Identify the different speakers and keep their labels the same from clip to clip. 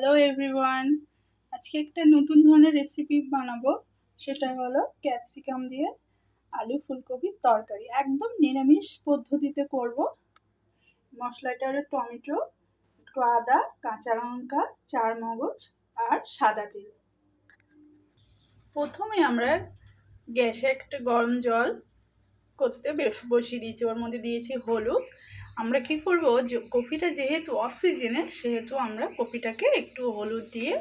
Speaker 1: Hello everyone আজকে একটা নতুন ধরনের রেসিপি বানাবো। সেটা হলো ক্যাপসিকাম দিয়ে আলু ফুলকপির তরকারি। একদম নিরামিষ পদ্ধতিতে করব। মশলাটা হলো টমেটো, একটু আদা, কাঁচা লঙ্কা, চার মগজ আর সাদা তেল। প্রথমে আমরা গ্যাসে একটা গরম জল করতে বসিয়ে দিয়েছি। ওর মধ্যে দিয়েছি হলুদ। আমরা কি করব? যে কপিটা যেহেতু অফ সিজনে সেহেতু আমরা কপিটাকে একটু হলুদ দিয়ে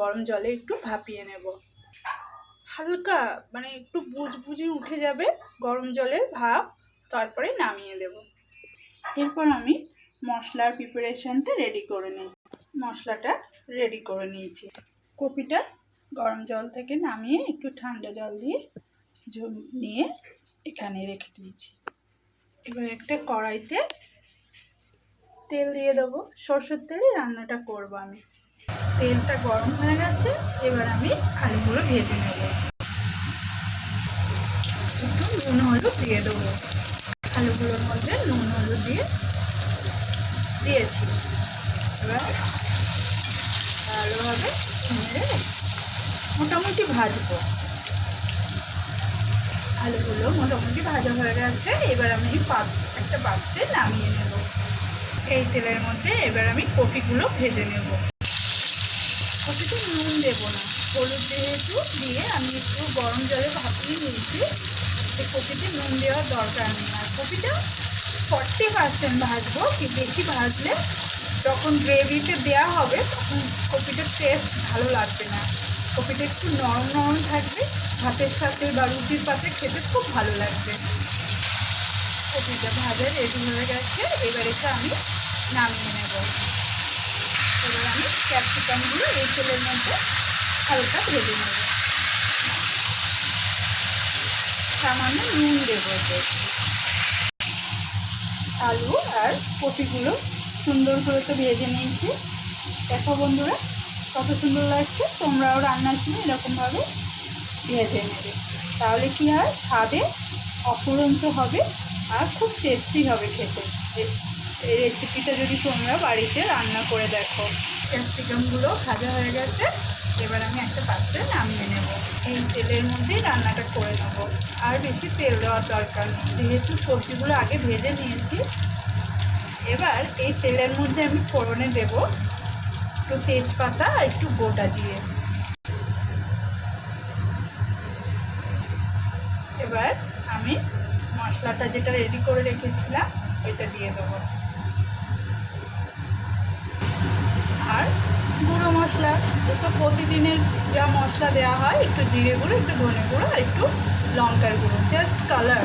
Speaker 1: গরম জলে একটু ভাপিয়ে নেব। হালকা মানে একটু বুজ বুঝবুঝি উঠে যাবে গরম জলের ভাপ, তারপরে নামিয়ে দেব। এরপর আমি মশলার প্রিপারেশানটা রেডি করে নিই মশলাটা রেডি করে নিয়েছি। কপিটা গরম জল থেকে নামিয়ে একটু ঠান্ডা জল দিয়ে নিয়ে এখানে রেখে দিয়েছি। এবার একটা কড়াইতে তেল দিয়ে দেবো। সরষের তেলে রান্নাটা করব আমি। তেলটা গরম হয়ে গেছে, এবার আমি আলুগুলো ভেজে নেব। একটু নুন হলুদ দিয়ে দেবো। আলুগুলোর মধ্যে নুন হলুদ দিয়ে দিয়েছি। এবার ভালোভাবে মোটামুটি ভাজবো। আলুগুলো মোটামুটি ভাজা হয়ে গেছে। এবার আমি পাত- একটা পাত্রে নামিয়ে নেব। এই তেলের মধ্যে এবার আমি কপিগুলো ভেজে নেব। কপিতে নুন দেব না, হলুদ যেহেতু দিয়ে আমি একটু গরম জলে ভাপিয়ে নিয়েছি এই কপিতে নুন দেওয়ার দরকার নেই। আর কপিটা ফর্টি পার্সেন্ট ভাজবো, কি বেশি ভাজলে যখন গ্রেভিতে দেওয়া হবে, তখন কপিটার টেস্ট ভালো লাগবে না। কপিটা একটু নরম নরম থাকবে। ভাতের সাথে বা রুটির পাতে খেতে খুব ভালো লাগবে। কপিটা ভাজা রেডি হয়ে গেছে। এবার এটা আমি নামিয়ে নেব। এবার আমি ক্যাপসিকামগুলো এই তেলের মধ্যে হালকা ভেজে নেব। সামান্য নুন দেবো আলু আর কপিগুলো সুন্দর করে তো ভেজে নিয়েছি। দেখো বন্ধুরা কত সুন্দর লাগছে, তোমরাও রান্নার সময় এরকমভাবে ভেজে নেবে। তাহলে কি হয়, স্বাদে অফুরন্ত হবে আর খুব টেস্টি হবে খেতে। এই রেসিপিটা যদি তোমরা বাড়িতে রান্না করে দেখো। ক্যাপসিকামগুলো ভাজা হয়ে গেছে, এবার আমি একটা পাত্রে নামিয়ে নেব। এই তেলের মধ্যেই রান্নাটা করে নেব। আর বেশি তেল দেওয়ার দরকার নেই। যেহেতু সবজিগুলো আগে ভেজে নিয়েছি, এবার এই তেলের মধ্যে আমি ফোড়নে দেব। একটু তেজপাতা আর একটু গোটা দিয়ে। এবার আমি মশলাটা যেটা রেডি করে রেখেছিলাম এটা দিয়ে দেবো। আর গুঁড়ো মশলা তো প্রতিদিনের যা মশলা দেওয়া হয়, একটু জিরে গুঁড়ো, একটু ধনে গুঁড়ো আর একটু লঙ্কার গুঁড়ো জাস্ট কালার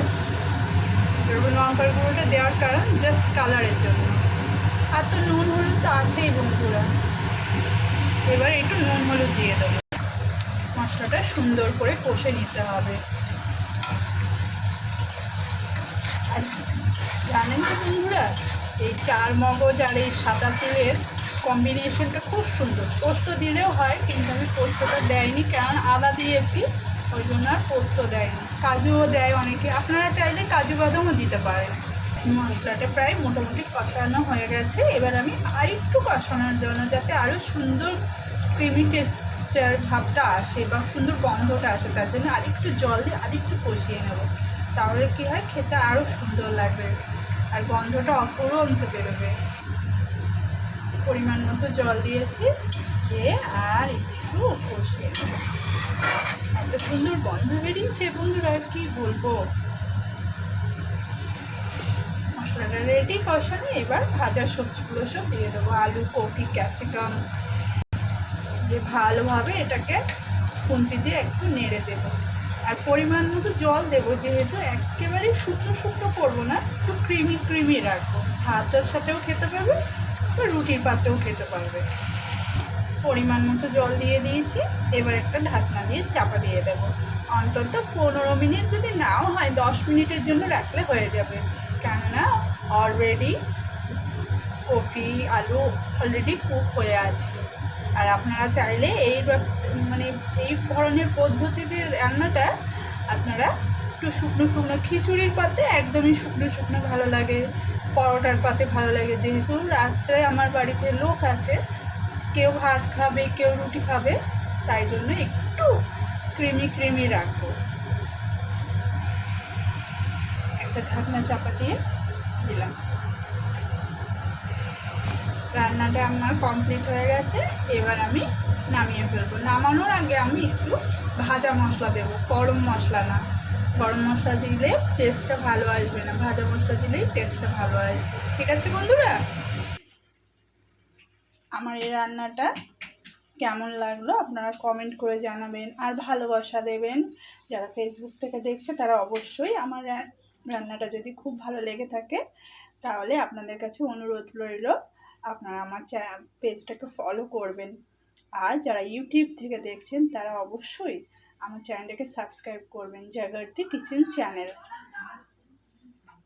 Speaker 1: লঙ্কার গুঁড়োটা দেওয়ার কারণ জাস্ট কালারের জন্য। আর তো নুন হলুদ তো আছেই বন্ধুরা। এবার একটু নুন হলুদ দিয়ে দেবো। মশলাটা সুন্দর করে কষে নিতে হবে। জানেন তো বন্ধুরা, এই চার মগজ আর এই সাদা তেলের কম্বিনেশনটা খুব সুন্দর। পোস্ত দিলেও হয়, কিন্তু আমি পোস্তটা দেয়নি, কারণ আদা দিয়েছি, ওই জন্য আর পোস্ত দেয়নি। কাজুও দেয় অনেকে। আপনারা চাইলে কাজু বাদামও দিতে পারেন। মশলাটা প্রায় মোটামুটি কষানো হয়ে গেছে। এবার আমি আরেকটু কষানোর জন্য যাতে আরও সুন্দর ক্রিমি টেক্সচার ভাবটা আসে বা সুন্দর গন্ধটা আসে, তার জন্য আরেকটু জল দিয়ে আরেকটু কষিয়ে নেব। তাহলে কী হয়, খেতে আরও সুন্দর লাগবে আর গন্ধটা অপরন্ত বেরোবে। পরিমাণ মতো জল দিয়েছি দিয়ে আর একটু কষিয়ে নেব। এত সুন্দর গন্ধ বেরিয়েছে, বন্ধুরা কি বলব মশলাটা রেডি কষানো, এবার ভাজা সবজিগুলো সব দিয়ে দেবো, আলু, কপি ক্যাপসিকাম দিয়ে ভালোভাবে এটাকে খুন্তি দিয়ে একটু নেড়ে দেবো। আর পরিমাণ মতো জল দেবো, যেহেতু একেবারেই শুকনো শুকনো করব না, একটু ক্রিমি ক্রিমি রাখব। ভাতের সাথেও খেতে পারবে বা রুটির পাতেও খেতে পারবে। পরিমাণ মতো জল দিয়ে দিয়েছি, এবার একটা ঢাকনা দিয়ে চাপা দিয়ে দেবো। অন্তত পনেরো মিনিট যদি নাও হয়, দশ মিনিটের জন্য রাখলে হয়ে যাবে। কেননা অলরেডি কপি আলু অলরেডি কুক হয়ে আছে। আর আপনারা চাইলে এই মানে এই ধরনের পদ্ধতিতে রান্নাটা আপনারা একটু শুকনো শুকনো খিচুড়ির পাতে একদমই শুকনো শুকনো ভালো লাগে, পরোটার পাতে ভালো লাগে। যেহেতু রাত্রে আমার বাড়িতে লোক আছে, কেউ ভাত খাবে, কেউ রুটি খাবে, তাই জন্য একটু ক্রিমি ক্রিমি রাখব। একটা ঢাকনা চাপা দিয়ে দিলাম। রান্নাটা আমার কমপ্লিট হয়ে গেছে, এবার আমি নামিয়ে ফেলব। নামানোর আগে আমি একটু ভাজা মশলা দেবো, গরম মশলা না। গরম মশলা দিলে টেস্টটা ভালো আসবে না। ভাজা মশলা দিলেই টেস্টটা ভালো আসবে। ঠিক আছে বন্ধুরা? আমার এই রান্নাটা কেমন লাগল আপনারা কমেন্ট করে জানাবেন। আর ভালোবাসা দেবেন। যারা ফেসবুক থেকে দেখছে তারা অবশ্যই আমার রান্নাটা যদি খুব ভালো লেগে থাকে, তাহলে আপনাদের কাছে অনুরোধ রইল, আপনারা আমার পেজটাকে ফলো করবেন। আর যারা ইউটিউব থেকে দেখছেন, তারা অবশ্যই আমার চ্যানেলটাকে সাবস্ক্রাইব করবেন, জাগার্তি কিচেন চ্যানেল।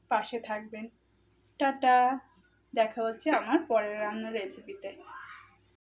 Speaker 1: পাশে থাকবেন। টাটা! দেখা হচ্ছে আমার পরের রান্নার রেসিপিতে